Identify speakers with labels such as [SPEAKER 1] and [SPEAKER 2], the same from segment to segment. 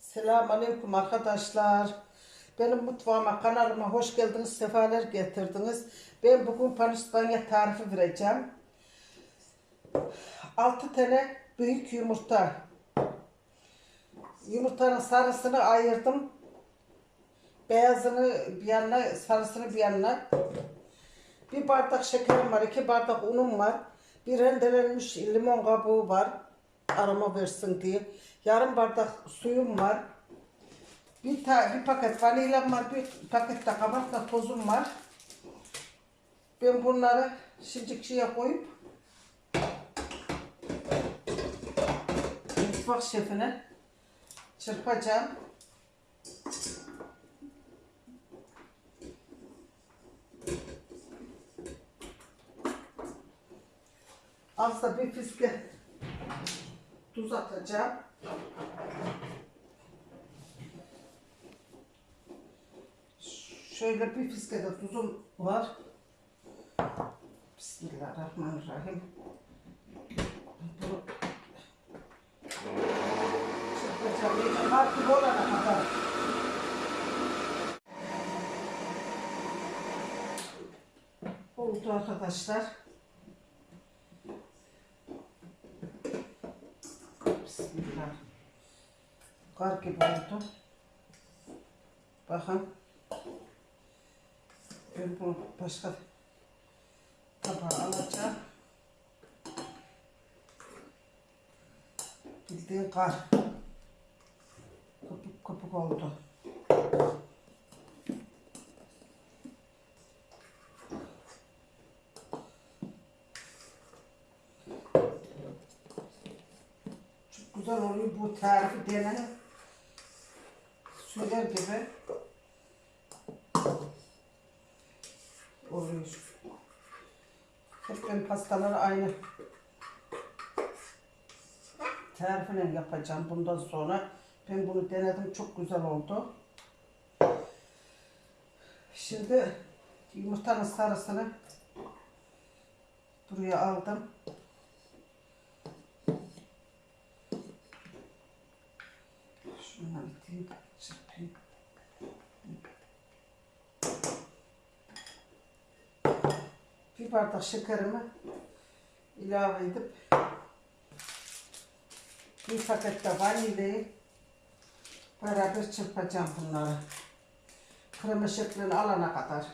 [SPEAKER 1] Selamünaleyküm arkadaşlar. Benim mutfağıma, kanalıma hoş geldiniz, sefalar getirdiniz. Ben bugün panispanya tarifi vereceğim. 6 tane büyük yumurta. Yumurtanın sarısını ayırdım. Beyazını bir yanına, sarısını bir yanına. Bir bardak şekerim var, iki bardak unum var. Bir rendelenmiş limon kabuğu var. Aroma versin diye. Yarım bardak suyum var. Bir, ta, bir paket vanilyam var, bir paket de kabartma tozum var. Ben bunları şişikçiye koyup mutfak şefine çırpacağım. Az da bir fiske tuz atacağım. Şöyle bir fiske de tuzum var. Bismillahirrahmanirrahim. Bunu. Oldu arkadaşlar. Bismillah. Kar gibi oldu. Bakın. Ben bunu başka tabağa alacağım. Bildiğin kar. Köpük köpük oldu. Çok güzel oluyor bu tarifi denenin. Söyler gibi oluyor. Hep ben pastaları aynı tarifine yapacağım bundan sonra. Ben bunu denedim çok güzel oldu. Şimdi yumurtanın sarısını buraya aldım. Şundan iteyim, çırpayım. Bir bardak şekerimi ilave edip bir paket de vanilyayı beraber çırpacağım bunları. Krema şeklini alana kadar.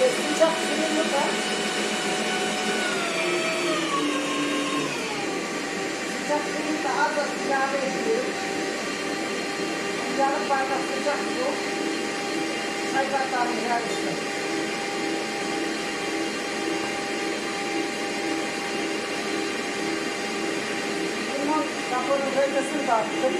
[SPEAKER 1] Ve sıcak suyunu da sıcak suyunu da az az ilave ediyorum. Yarım bardak sıcak su. Çay bardağının yarısı. Bunun kabuğunun rendesini de attım.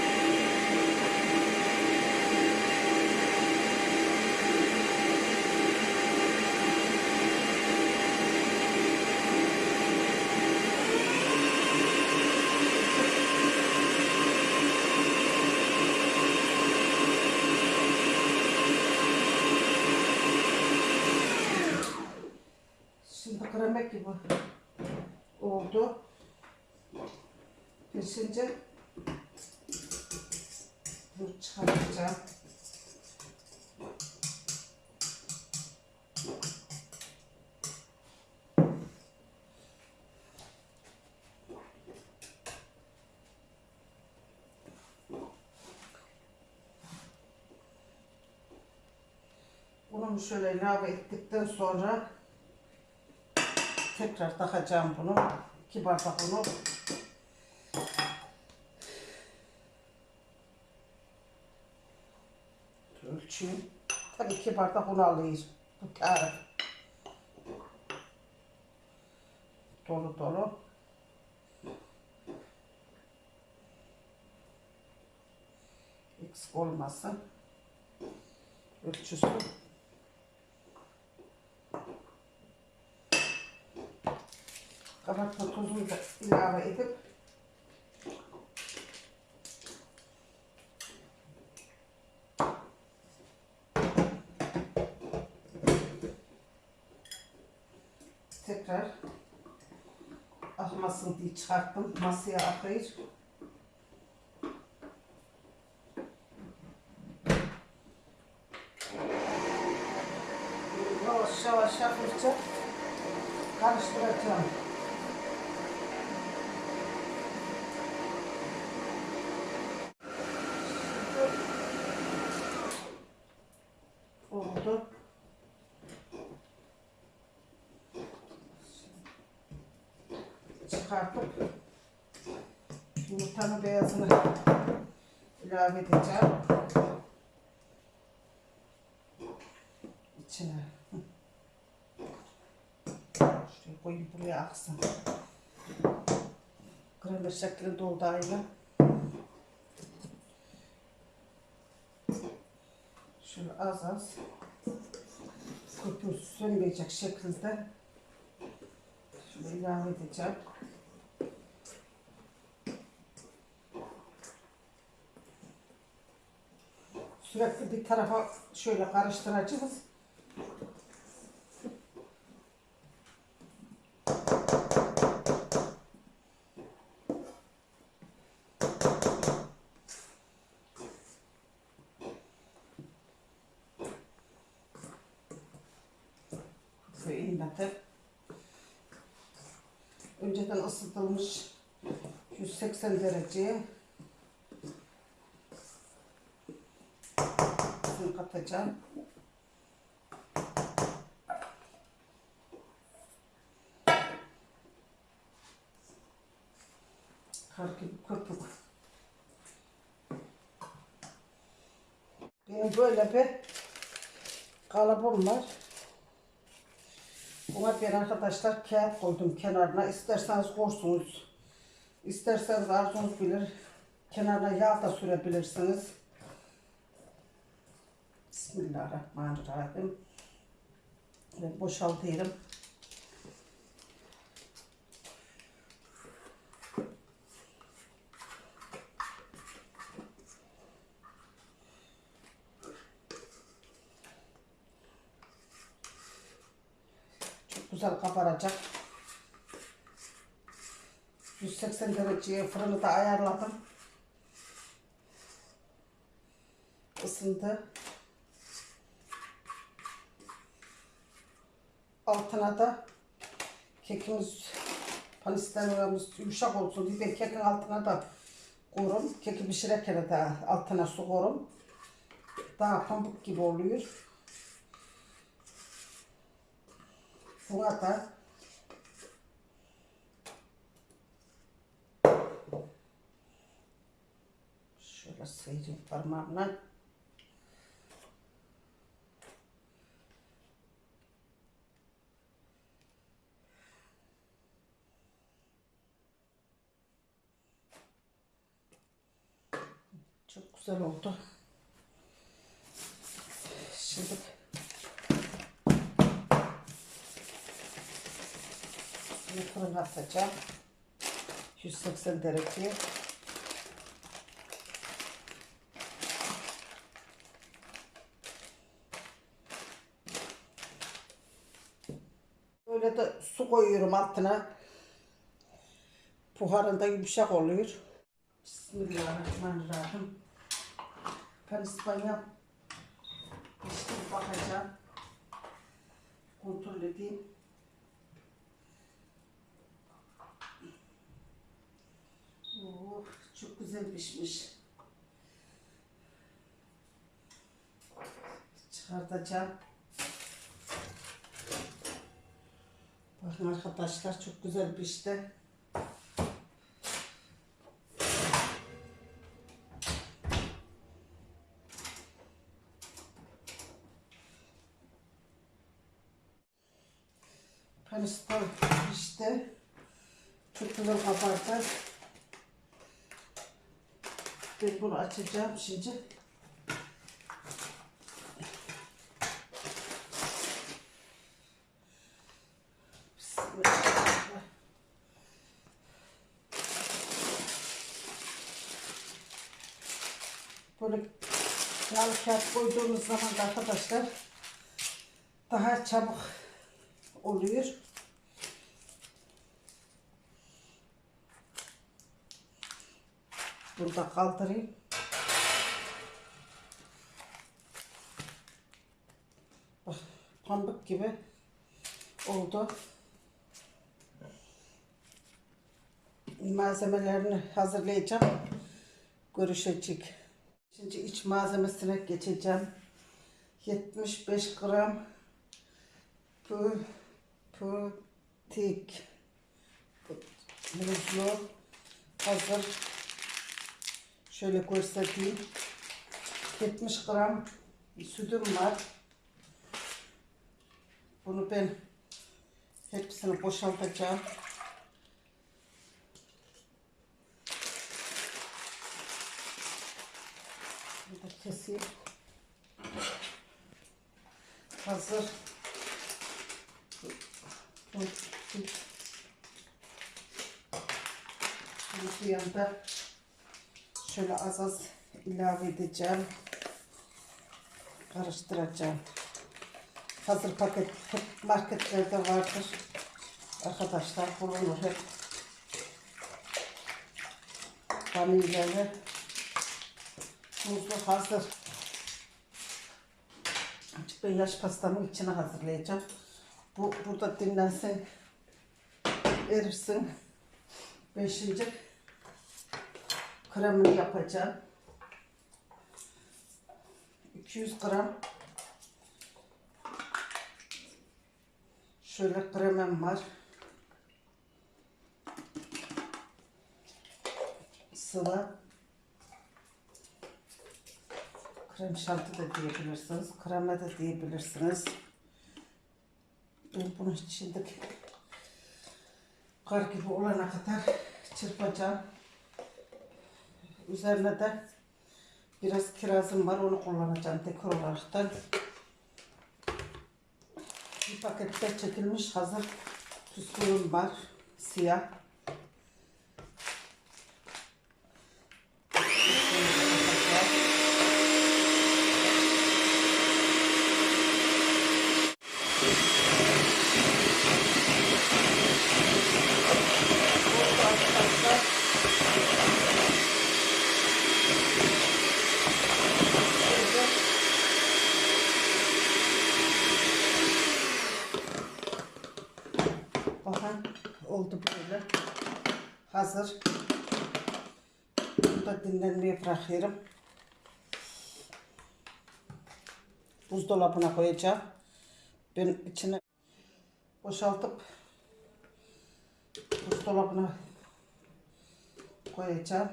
[SPEAKER 1] Şimdi kremek gibi oldu. Pişince dur çıkartacağım. Unumu şöyle ilave ettikten sonra tekrar takacağım bunu. İki bardak unu. Ölçeyim. Tabii iki bardak un alayım. Bu tarif. Dolu dolu. Eksik olmasın. Ölçüsü. Kabartma tozunu da ilave edip tekrar akmasın diye çıkarttım. Masaya akayır. Çıkartıp yumurtanın beyazını ilave edeceğim. İçine. Şuraya koyayım buraya aksın. Krema şeklinde oldu aynı. Şöyle az az köpüğü sönmeyecek şekilde şöyle ilave edeceğim. Sürekli bir tarafa şöyle karıştıracağız. İnletip önceden ısıtılmış 180 dereceye Bunu katacağım. Kar gibi köpük. Benim böyle bir kalıbım var. Buna ben arkadaşlar kağıt koydum kenarına. İsterseniz korsunuz. İsterseniz arzunuz bilir. Kenarına yağ da sürebilirsiniz. Bismillahirrahmanirrahim. Ve boşaltıyorum. Çok güzel kabaracak. 180 dereceye fırını da ayarladım. Isındı. Altına da kekimiz panistenimiz yumuşak olsun diye kekin altına da korum. Keki pişirirken de altına su korum. Daha pamuk gibi oluyor. Buna da şöyle sıyırayım parmağımla. Çok güzel oldu. Şimdi bunu fırına atacağım. 180 dereceye. Böyle de su koyuyorum altına. Buharında yumuşak oluyor. Bismillahirrahmanirrahim. İspanya işte bakacağım. Kontrol edeyim. Oh, çok güzel pişmiş. Çıkartacağım. Bakın arkadaşlar çok güzel pişti. Pişti. Çok güzel kabardı. Ben bunu açacağım şimdi. Böyle yağlı kağıt koyduğumuz zaman da arkadaşlar daha çabuk oluyor. Burada kaldırayım. Bak pamuk gibi oldu. Malzemelerini hazırlayacağım. Görüşecek. Şimdi iç malzemesine geçeceğim. 75 gram pu, putik muzlu hazır. Şöyle göstereyim. 70 gram sütüm var. Bunu ben hepsini boşaltacağım. Burada keseyim. Hazır. Bu yanda şöyle az az ilave edeceğim. Karıştıracağım. Hazır paket marketlerde vardır. Arkadaşlar bulunur hep. Vanilyalı. Muzlu hazır. Açık ben yaş pastamın içine hazırlayacağım. Bu burada dinlensin. Erirsin. Beşinci kremini yapacağım. 200 gram şöyle kremem var. Sıvı krem şanti de diyebilirsiniz. Krema da diyebilirsiniz. Ben bunu içindeki kar gibi olana kadar çırpacağım. Üzerine de biraz kirazım var onu kullanacağım dekor olaraktan. Bir pakette çekilmiş hazır tuzluğum var siyah. Oldu arkadaşlar. Şöyle Bakın oldu böyle. Hazır. Burada bırakıyorum. Buzdolabına koyacağım. Ben içine boşaltıp buzdolabına koyacağım.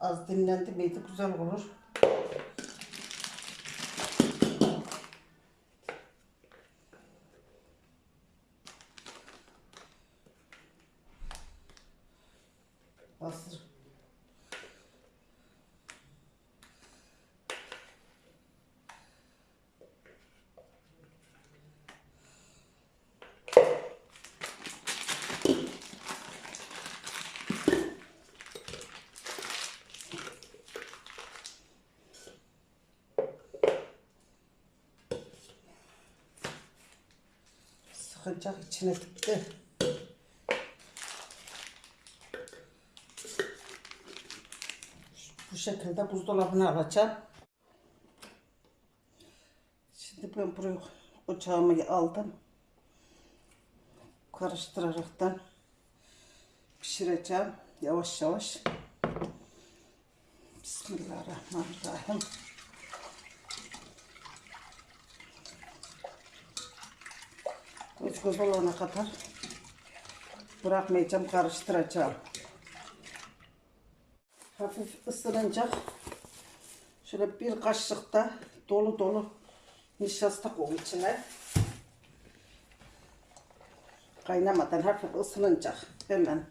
[SPEAKER 1] Az dinlendi miydi güzel olur. Hazır. Sıkacak içine gitti. Bu şekilde buzdolabına alacağım. Şimdi ben buraya ocağımı aldım. Karıştıraraktan pişireceğim yavaş yavaş. Bismillahirrahmanirrahim. Göz olana kadar bırakmayacağım, karıştıracağım. Hafif ısınınca şöyle bir kaşık da dolu dolu nişasta koy içine. Kaynamadan hafif ısınınca hemen.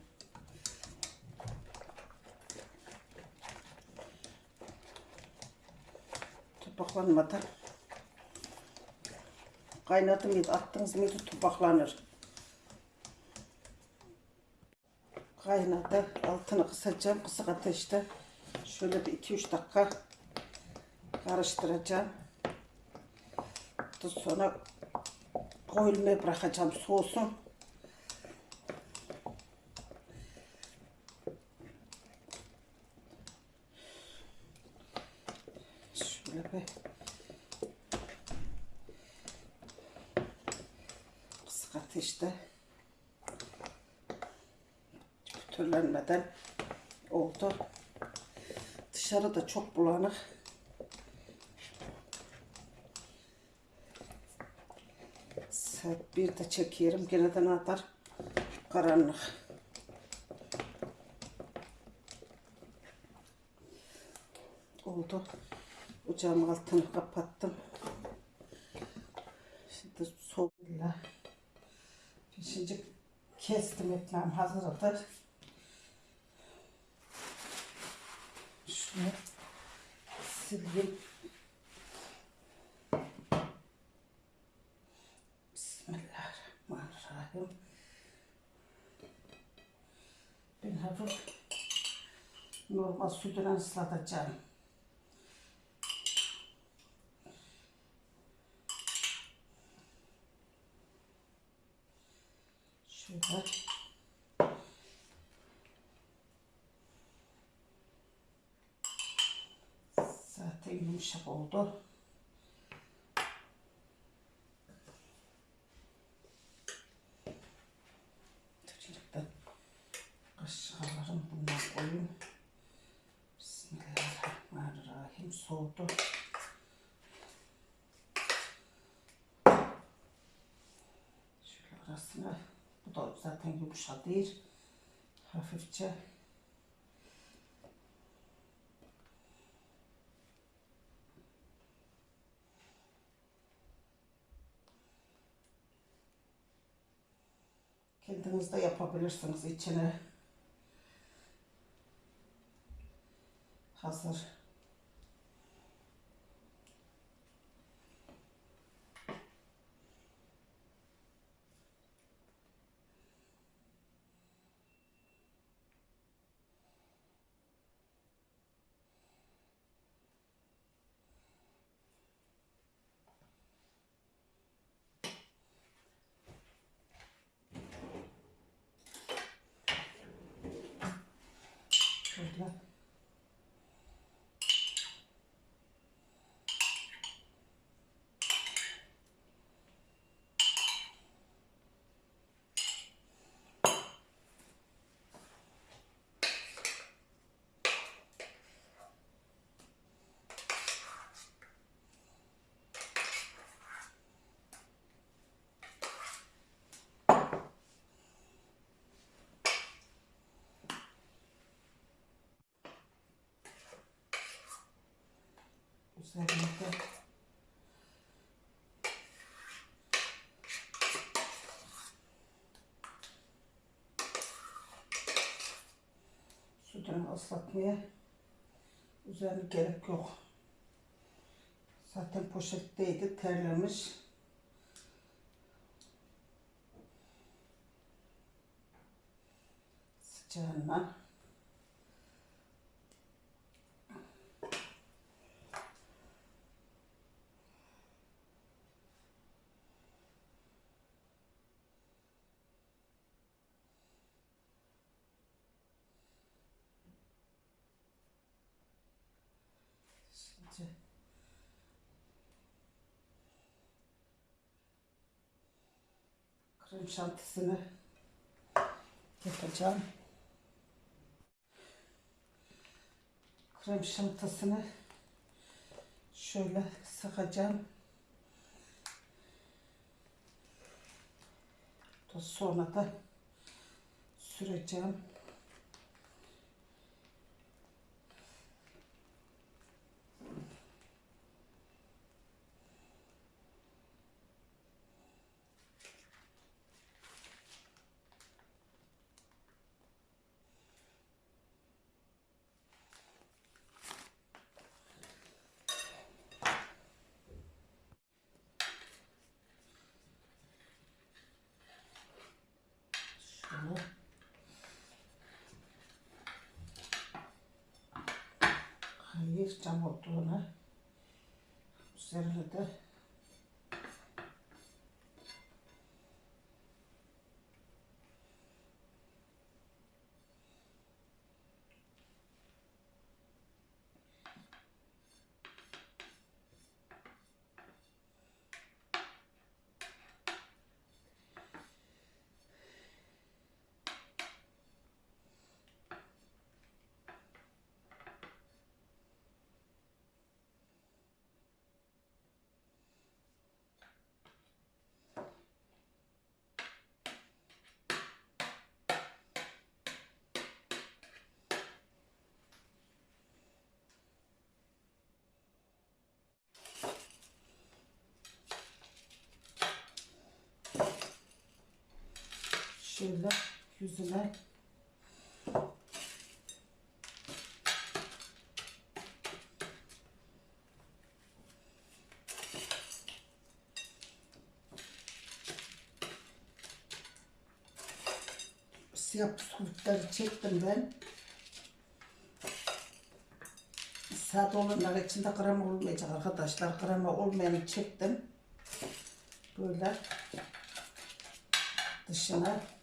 [SPEAKER 1] Topaklanmadan. Kaynadı mıydı, attınız mıydı topaklanır. Kaynadı. Altını kısacağım kısık ateşte. Şöyle bir 2-3 dakika karıştıracağım. Sonra koyulmaya bırakacağım soğusun. Şöyle bir kısık ateşte türlenmeden oldu. Dışarı da çok bulanık. Bir de çekiyorum. Gene de kadar karanlık. Oldu. Ocağın altını kapattım. Şimdi soğukla pişince kestim ekmeğim hazırdır. Şunu sileyim. Bismillahirrahmanirrahim. Ben hafif normal sütüyle ıslatacağım. Şöyle. Zaten yumuşak oldu. Çocuktan kaşık alırım bundan koyayım. Bismillahirrahmanirrahim. Soğudu. Şöyle arasına bu da zaten yumuşak değil. Hafifçe Kendiniz de yapabilirsiniz içine. Hazır. Şöyle. De sütünü ıslatmaya üzerine gerek yok. Zaten poşetteydi, terlemiş. Sıcağından. Şimdi krem şantisini yapacağım. Krem şantisini şöyle sıkacağım. Sonra da süreceğim. hiç cam olduğuna üzerine de şöyle yüzüne siyah bisküvitleri çektim ben. Sade olanlar içinde krema olmayacak arkadaşlar. Krema olmayanı çektim. Böyle dışına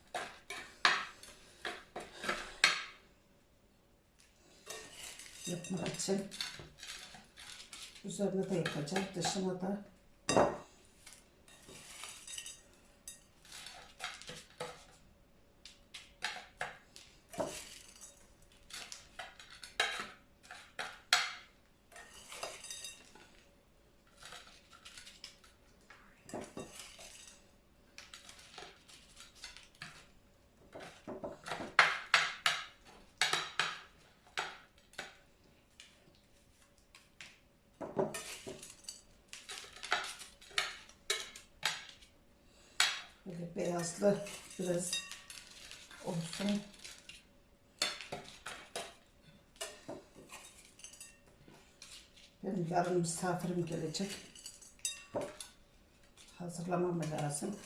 [SPEAKER 1] yapmak için. Üzerine de yapacağım dışına da böyle beyazlı biraz olsun. Benim yarın misafirim gelecek. Hazırlamam lazım.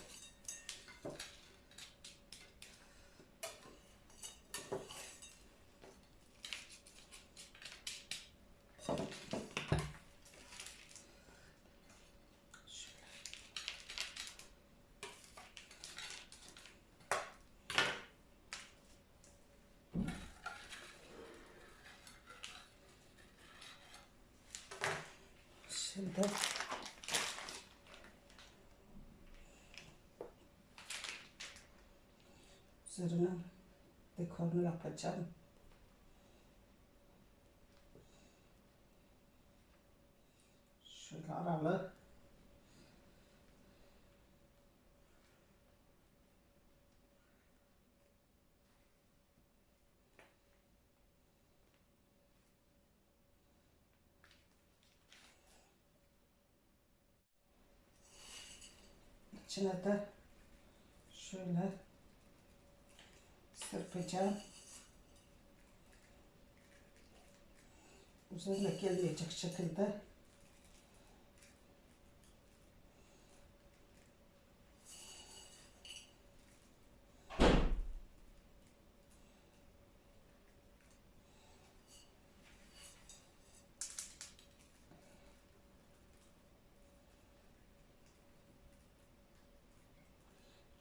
[SPEAKER 1] Şimdi üzerine dekorunu yapacağım. Şöyle aralı. İçine de şöyle sırpacağım. Üzerine gelmeyecek şekilde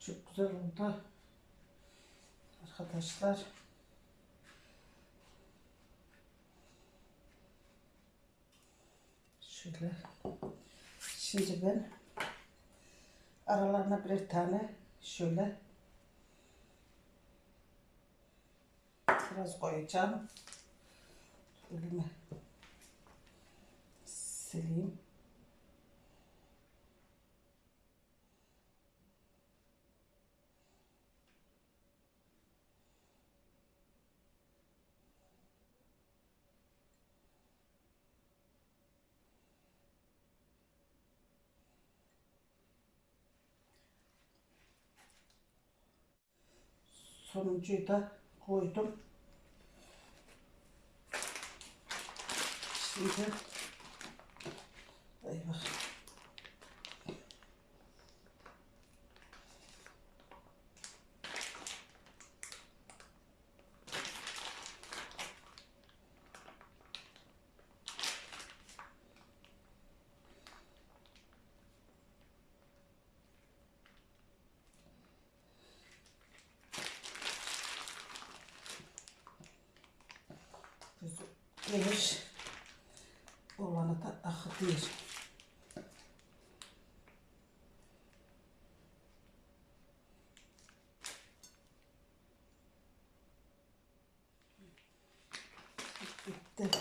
[SPEAKER 1] çok güzel oldu. Arkadaşlar şöyle şimdi ben aralarına birer tane şöyle biraz koyacağım. Elime sileyim. Sonuncuyu da koydum. Şimdi eyvah. Yavaş. Olanı da akıtıyor. Bitti.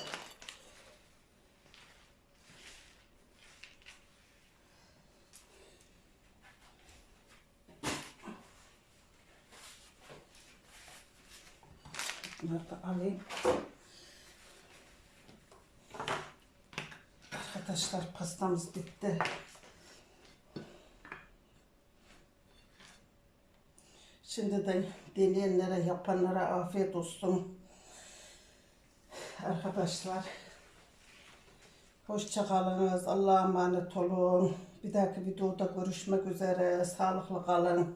[SPEAKER 1] Bunları da alayım. Arkadaşlar pastamız bitti. Şimdiden deneyenlere, yapanlara afiyet olsun. Arkadaşlar. Hoşça kalınız. Allah'a emanet olun. Bir dahaki videoda görüşmek üzere. Sağlıklı kalın.